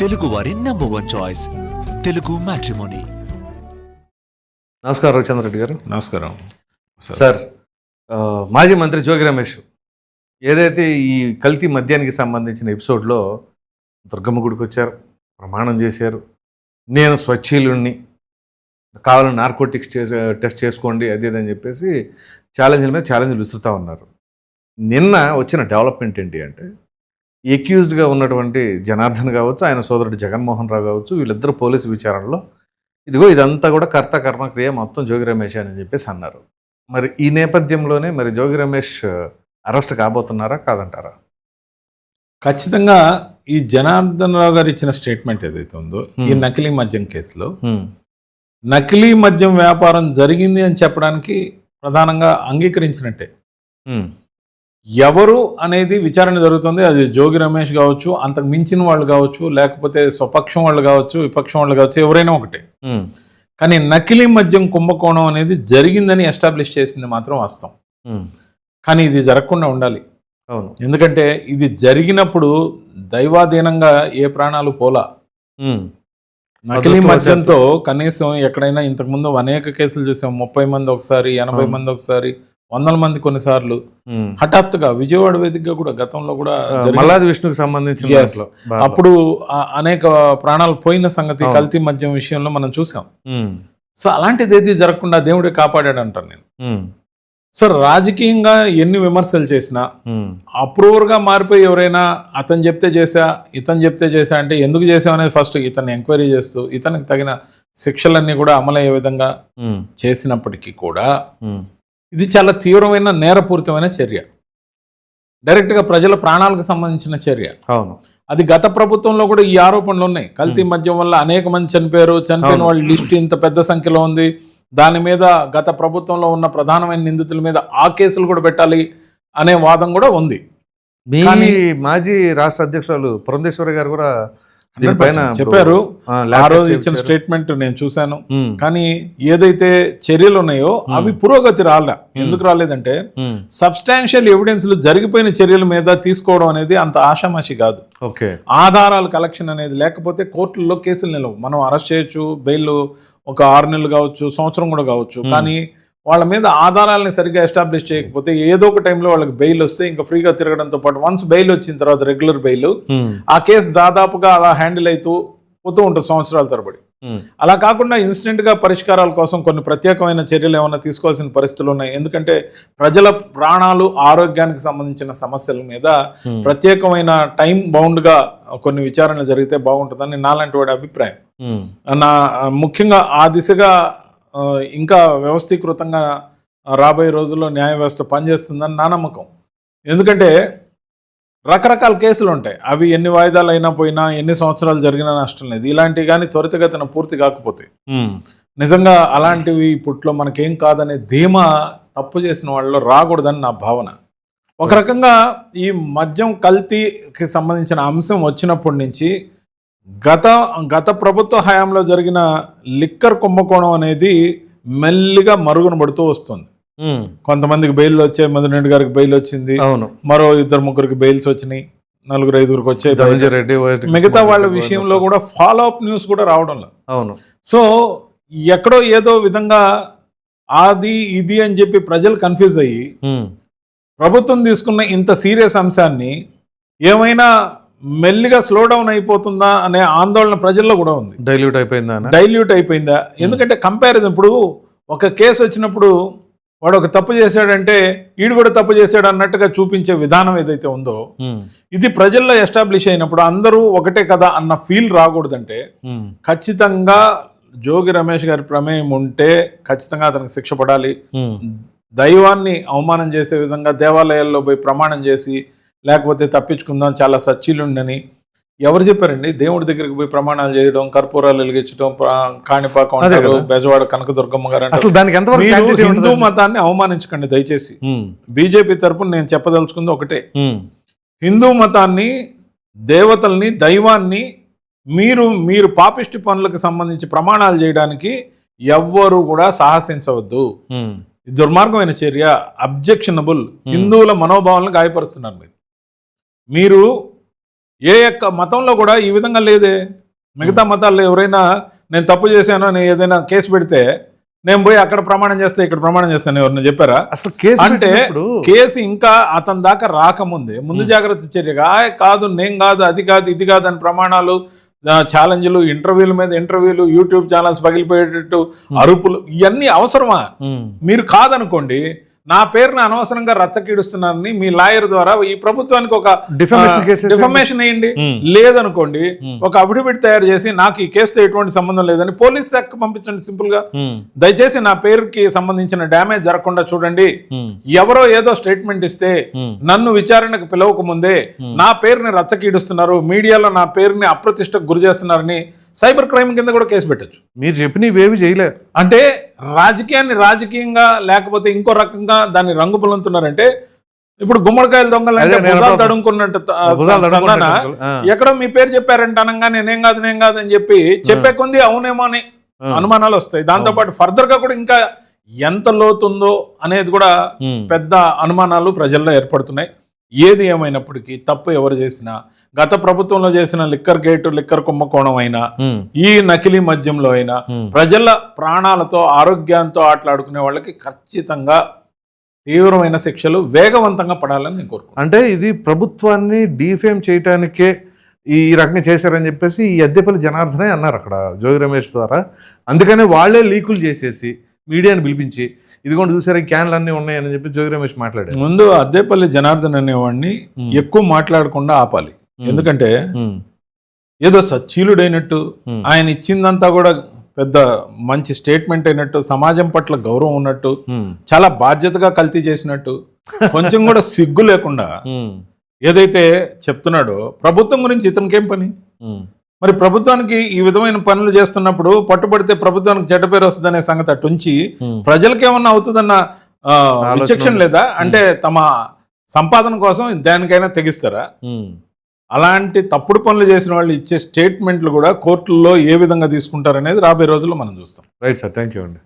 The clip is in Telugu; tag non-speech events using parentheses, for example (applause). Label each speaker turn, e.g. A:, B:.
A: తెలుగు వారి number one choice Telugu matrimony
B: నమస్కారం రవిచంద్రరెడ్డి గారు.
C: నమస్కారం.
B: సార్ ఆ, మాజీ మంత్రి జోగి రమేష్ ఏదైతే ఈ కల్తీ మద్యానికి సంబంధించిన ఎపిసోడ్లో దుర్గమ్మ గుడికి వచ్చారు ప్రమాణం చేశారు నేను స్వచ్ఛీలుణ్ణి కావాలని నార్కోటిక్స్ చేసే టెస్ట్ చేసుకోండి అది ఇది అని చెప్పేసి ఛాలెంజ్ల మీద ఛాలెంజ్లు విసురుతూ ఉన్నారు. నిన్న వచ్చిన డెవలప్మెంట్ ఏంటి అంటే ఎక్యూజ్డ్గా ఉన్నటువంటి జనార్దన్ కావచ్చు ఆయన సోదరుడు జగన్మోహన్ రావు కావచ్చు వీళ్ళిద్దరు పోలీసు విచారణలో ఇదిగో ఇదంతా కూడా కర్త కర్మక్రియ మొత్తం జోగి రమేష్ అని చెప్పేసి అన్నారు. మరి ఈ నేపథ్యంలోనే మరి జోగి రమేష్ అరెస్ట్ కాబోతున్నారా కాదంటారా?
C: ఖచ్చితంగా ఈ జనార్దన్ రావు గారు ఇచ్చిన స్టేట్మెంట్ ఏదైతే ఉందో ఈ. నకిలీ మద్యం కేసులో నకిలీ మద్యం వ్యాపారం జరిగింది అని చెప్పడానికి ప్రధానంగా అంగీకరించినట్టే. ఎవరు అనేది విచారణ జరుగుతుంది. అది జోగి రమేష్ కావచ్చు అంతకు మించిన వాళ్ళు కావచ్చు లేకపోతే స్వపక్షం వాళ్ళు కావచ్చు విపక్షం వాళ్ళు కావచ్చు ఎవరైనా ఒకటే. కానీ నకిలీ మద్యం కుంభకోణం అనేది జరిగిందని ఎస్టాబ్లిష్ చేసింది మాత్రం వాస్తవం. కానీ ఇది జరగకుండా ఉండాలి.
B: అవును.
C: ఎందుకంటే ఇది జరిగినప్పుడు దైవాధీనంగా ఏ ప్రాణాలు పోలా. నకిలీ. మద్యంతో కనీసం ఎక్కడైనా ఇంతకుముందు అనేక కేసులు చూసాం. ముప్పై మంది ఒకసారి ఎనభై. మంది ఒకసారి వందల మంది కొన్నిసార్లు హఠాత్తుగా విజయవాడ వేదికగా కూడా గతంలో కూడా.
B: మల్లాది విష్ణుకి సంబంధించిన.
C: అప్పుడు అనేక ప్రాణాలు పోయిన సంగతి. కల్తీ మద్యం విషయంలో మనం చూసాం. సో అలాంటిది ఏది జరగకుండా దేవుడే కాపాడాడు అంటాను నేను సో రాజకీయంగా ఎన్ని విమర్శలు చేసినా అప్రూవర్గా మారిపోయి ఎవరైనా అతను చెప్తే చేసా ఇతను చెప్తే చేసా అంటే ఎందుకు చేసావు అనేది ఫస్ట్ ఇతన్ని ఎంక్వైరీ చేస్తూ ఇతనికి తగిన శిక్షలన్నీ కూడా అమలయ్యే విధంగా చేసినప్పటికీ కూడా ఇది చాలా తీవ్రమైన నేరపూరితమైన చర్య. డైరెక్ట్గా ప్రజల ప్రాణాలకు సంబంధించిన చర్య.
B: అవును.
C: అది గత ప్రభుత్వంలో కూడా ఈ ఆరోపణలు ఉన్నాయి. కల్తీ మద్యం వల్ల అనేక మంది చనిపోయారు. చనిపోయిన. వాళ్ళ లిస్ట్ ఇంత పెద్ద సంఖ్యలో ఉంది. దాని మీద గత ప్రభుత్వంలో ఉన్న ప్రధానమైన నిందితుల మీద ఆ కేసులు కూడా పెట్టాలి అనే వాదం కూడా ఉంది.
B: మీ మాజీ రాష్ట్ర అధ్యక్షురాలు పురంధేశ్వరి గారు కూడా దీనిపైన
C: 100% చెప్పారు.
B: ఆ,
C: రోజు ఇచ్చిన. స్టేట్మెంట్ నేను చూశాను. కానీ ఏదైతే చర్యలు ఉన్నాయో అవి పురోగతి రాలే. ఎందుకు రాలేదంటే సబ్స్టాన్షియల్ ఎవిడెన్స్లు జరిగిపోయిన చర్యల మీద తీసుకోవడం అనేది అంత ఆషామాషి కాదు.
B: ఓకే.
C: ఆధారాల కలెక్షన్ అనేది లేకపోతే కోర్టుల్లో కేసులు నిలవు. మనం అరెస్ట్ చేయొచ్చు బెయిల్ ఒక ఆరు నెలలు కావచ్చు సంవత్సరం కూడా కావచ్చు. కానీ వాళ్ళ మీద ఆధారాలని సరిగ్గా ఎస్టాబ్లిష్ చేయకపోతే ఏదో ఒక టైంలో వాళ్ళకి బెయిల్ వస్తే ఇంకా ఫ్రీగా తిరగడంతో పాటు వన్స్ బెయిల్ వచ్చిన తర్వాత రెగ్యులర్ బెయిల్
B: ఉమ్,
C: ఆ కేసు దాదాపుగా అలా హ్యాండిల్ అవుతూ పోతూ ఉంటుంది సంవత్సరాల తరబడి.
B: ఉమ్,
C: అలా కాకుండా ఇన్స్టెంట్గా పరిష్కారాల కోసం కొన్ని ప్రత్యేకమైన చర్యలు ఏమైనా తీసుకోవాల్సిన పరిస్థితులు ఉన్నాయి. ఎందుకంటే ప్రజల ప్రాణాలు ఆరోగ్యానికి సంబంధించిన సమస్యల మీద
B: Hmm.
C: ప్రత్యేకమైన టైం బౌండ్గా కొన్ని విచారణలు జరిగితే బాగుంటుందని నాలాంటి వాడి అభిప్రాయం. నా ముఖ్యంగా ఆ దిశగా ఇంకా వ్యవస్థీకృతంగా రాబోయే రోజుల్లో న్యాయ వ్యవస్థ పనిచేస్తుందని నా నమ్మకం. ఎందుకంటే రకరకాల కేసులు ఉంటాయి. అవి ఎన్ని వాయిదాలు అయినా పోయినా ఎన్ని సంవత్సరాలు జరిగినా నష్టం లేదు. ఇలాంటివి కానీ త్వరితగతిన పూర్తి కాకపోతే నిజంగా అలాంటివి ఇప్పట్లో మనకేం కాదనే ధీమా తప్పు చేసిన వాళ్ళలో రాకూడదని నా భావన. ఒక రకంగా ఈ మద్యం కల్తీకి సంబంధించిన అంశం వచ్చినప్పటి నుంచి గత గత ప్రభుత్వ హయాంలో జరిగిన లిక్కర్ కుంభకోణం అనేది మెల్లిగా మరుగున పడుతూ వస్తుంది. కొంతమందికి బెయిల్ వచ్చాయి మధురెడ్డి గారికి బెయిల్ వచ్చింది.
B: అవును.
C: మరో ఇద్దరు ముగ్గురికి బెయిల్స్ వచ్చినాయి. నలుగురు ఐదుగురికి వచ్చాయి మిగతా వాళ్ళ విషయంలో కూడా ఫాలో అప్ న్యూస్ కూడా రావడం లేదు
B: అవును.
C: సో ఎక్కడో ఏదో విధంగా అది ఇది అని చెప్పి ప్రజలు కన్ఫ్యూజ్ అయ్యి ప్రభుత్వం తీసుకున్న ఇంత సీరియస్ అంశాన్ని ఏమైనా మెల్లిగా స్లో డౌన్ అయిపోతుందా అనే ఆందోళన ప్రజల్లో కూడా ఉంది.
B: డైల్యూట్ అయిపోయిందా?
C: డైల్యూట్ అయిపోయిందా? ఎందుకంటే కంపారిజన్ ఇప్పుడు ఒక కేసు వచ్చినప్పుడు వాడు ఒక తప్పు చేశాడంటే వీడు కూడా తప్పు చేశాడు అన్నట్టుగా చూపించే విధానం ఏదైతే ఉందో
B: ఉమ్,
C: ఇది ప్రజల్లో ఎస్టాబ్లిష్ అయినప్పుడు అందరూ ఒకటే కదా అన్న ఫీల్ రాకూడదంటే
B: ఉమ్,
C: ఖచ్చితంగా జోగి రమేష్ గారి ప్రమేయం ఉంటే ఖచ్చితంగా అతనికి శిక్ష పడాలి. దైవాన్ని అవమానం చేసే విధంగా దేవాలయాల్లో పోయి ప్రమాణం చేసి లేకపోతే తప్పించుకుందాం చాలా సచ్చిలుండని. ఎవరు చెప్పారండి? దేవుడి దగ్గరికి పోయి ప్రమాణాలు చేయడం కర్పూరాలు వెలిగించడం కాణిపాకం. బెజవాడ కనకదుర్గమ్మ గారు.
B: అసలు దానికి ఎంతవరకు
C: హిందూ? మతాన్ని అవమానించకండి దయచేసి. బీజేపీ తరపున నేను చెప్పదలుచుకుంది ఒకటే. హిందూ మతాన్ని దేవతల్ని దైవాన్ని మీరు మీరు పాపిష్టి పనులకు సంబంధించి ప్రమాణాలు చేయడానికి ఎవ్వరు కూడా సాహసించవద్దు. దుర్మార్గమైన చర్య అబ్జెక్షనబుల్. హిందువుల మనోభావాలను గాయపరుస్తున్నారు మీరు. మీరు ఏ యొక్క మతంలో కూడా ఈ విధంగా లేదే. మిగతా మతాల్లో ఎవరైనా నేను తప్పు చేశాను అని ఏదైనా కేసు పెడితే నేను పోయి అక్కడ ప్రమాణం చేస్తే ఇక్కడ ప్రమాణం చేస్తాను ఎవరిని చెప్పారా?
B: అసలు కేసు
C: అంటే కేసు ఇంకా అతని దాకా రాకముందే. ముందు జాగ్రత్త చర్యగా. "ఆయ్, కాదు నేను కాదు అది కాదు ఇది కాదు అని ప్రమాణాలు ఛాలెంజ్లు ఇంటర్వ్యూల మీద ఇంటర్వ్యూలు యూట్యూబ్ ఛానల్స్ పగిలిపోయేటట్టు అరుపులు ఇవన్నీ అవసరమా? మీరు కాదనుకోండి నా పేరుని అనవసరంగా రచ్చకీడుస్తున్నారని మీ లాయర్ ద్వారా ఈ ప్రభుత్వానికి ఒక. డిఫమేషన్ వేయండి.
B: Hmm.
C: లేదనుకోండి ఒక అఫిడవిట్ తయారు చేసి నాకు ఈ కేసుతో ఎటువంటి సంబంధం లేదని పోలీస్ శాఖ పంపించండి సింపుల్గా
B: ఉమ్,
C: దయచేసి నా పేరుకి సంబంధించిన డ్యామేజ్ జరగకుండా చూడండి. ఎవరో ఏదో స్టేట్మెంట్ ఇస్తే
B: Hmm.
C: నన్ను విచారణకు పిలవక ముందే నా పేరుని రచ్చకీడుస్తున్నారు మీడియాలో నా పేరుని అప్రతిష్టకు గురి చేస్తున్నారని సైబర్ క్రైమ్ కింద కూడా కేసు పెట్టొచ్చు.
B: మీరు చెప్పిన ఇవేవి చేయలే.
C: అంటే రాజకీయాన్ని రాజకీయంగా లేకపోతే ఇంకో రకంగా దాన్ని రంగు పులుతున్నారంటే ఇప్పుడు గుమ్మడికాయల దొంగలు తడుముకున్నట్టు. ఎక్కడో మీ పేరు చెప్పారంట అనగా నేనేం కాదు నేను కాదు అని చెప్పి చెప్పే కొంది అవునేమో అని. అనుమానాలు వస్తాయి. దాంతో పాటు ఫర్దర్గా కూడా ఇంకా ఎంత లోతుందో అనేది కూడా పెద్ద అనుమానాలు ప్రజల్లో ఏర్పడుతున్నాయి. ఏది ఏమైనప్పటికీ తప్పు ఎవరు చేసినా గత ప్రభుత్వంలో చేసిన లిక్కర్ గేటు లిక్కర్ కుంభకోణం అయినా ఈ నకిలీ మద్యంలో అయినా. ప్రజల ప్రాణాలతో ఆరోగ్యంతో ఆటలాడుకునే వాళ్ళకి ఖచ్చితంగా తీవ్రమైన శిక్షలు వేగవంతంగా పడాలని నేను కోరుకుంటున్నాను.
B: అంటే ఇది ప్రభుత్వాన్ని డీఫేమ్ చేయటానికే ఈ రకంగా చేశారని చెప్పేసి ఈ అద్దెపల్లి జనార్దనే అన్నారు అక్కడ జోగి రమేష్ ద్వారా. అందుకనే వాళ్ళే లీకులు చేసేసి మీడియాని పిలిపించి ఇదిగోండి చూసారా ఈ క్యాన్లు అన్నీ ఉన్నాయని చెప్పి జోగి రమేష్ మాట్లాడారు.
C: ముందు అద్దేపల్లి జనార్దన్ అనేవాడిని. ఎక్కువ మాట్లాడకుండా ఆపాలి. ఎందుకంటే ఏదో సచ్చీలుడైనట్టు
B: Hmm.
C: ఆయన ఇచ్చిందంతా కూడా పెద్ద మంచి స్టేట్మెంట్ అయినట్టు సమాజం పట్ల గౌరవం ఉన్నట్టు చాలా బాధ్యతగా కల్తీ చేసినట్టు (laughs) కొంచెం కూడా సిగ్గు లేకుండా ఏదైతే చెప్తున్నాడో ప్రభుత్వం గురించి ఇతనికేం పని? మరి ప్రభుత్వానికి ఈ విధమైన పనులు చేస్తున్నప్పుడు పట్టుబడితే ప్రభుత్వానికి చెడ్డ పేరు వస్తుందనే సంగతి అటుంచి
B: ఉమ్.
C: ప్రజలకి ఏమన్నా అవుతుందన్న విచక్షణ. లేదా అంటే తమ సంపాదన కోసం దేనికైనా తెగిస్తారా. అలాంటి తప్పుడు పనులు చేసిన వాళ్ళు ఇచ్చే స్టేట్మెంట్లు కూడా కోర్టుల్లో ఏ విధంగా తీసుకుంటారనేది రాబోయే రోజుల్లో మనం చూస్తాం
B: రైట్ సార్ థ్యాంక్ యూ అండి